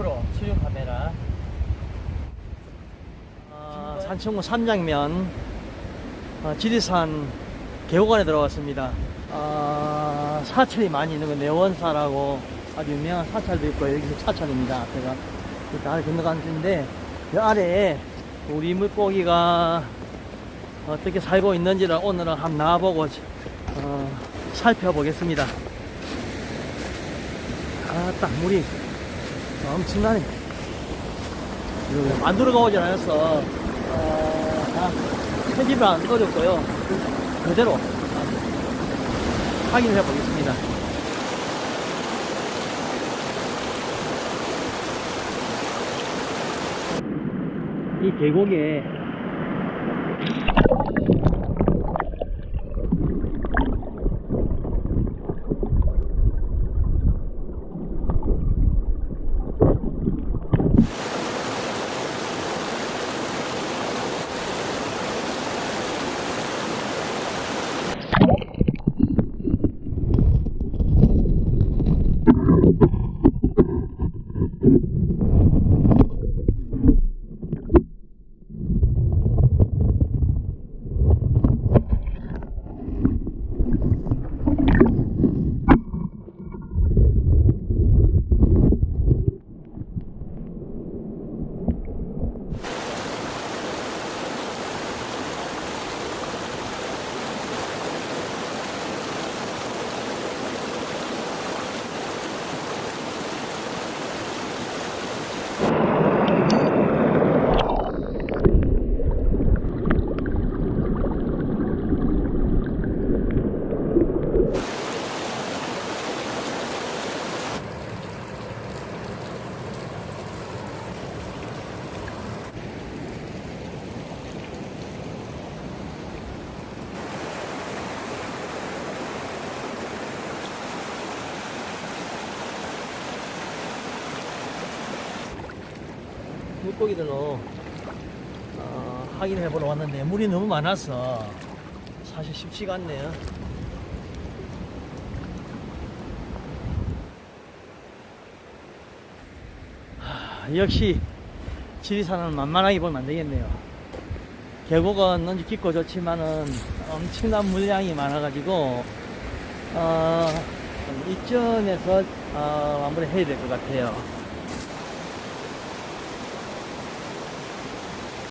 마크로 수중 카메라 아, 산청구 삼장면 아, 지리산 계곡안에 들어왔습니다. 아, 사찰이 많이 있는 거 내원사라고 아주 유명한 사찰도 있고 여기서 사찰입니다. 제가 그 아래 건너가는 중인데 이 아래에 우리 물고기가 어떻게 살고 있는지를 오늘은 한번 나와보고 어, 살펴보겠습니다. 아, 딱 물이 엄청나네. 만들어가 오진 않았어. 어, 다 편집을 안 꺼졌고요. 그대로 확인해 보겠습니다. 이 계곡에 물고기들로 어, 확인해 보러 왔는데 물이 너무 많아서 사실 쉽지가 않네요. 하, 역시 지리산은 만만하게 보면 안 되겠네요. 계곡은 언제 깊고 좋지만은 엄청난 물량이 많아가지고 어, 이점에서 어, 마무리 해야 될 것 같아요.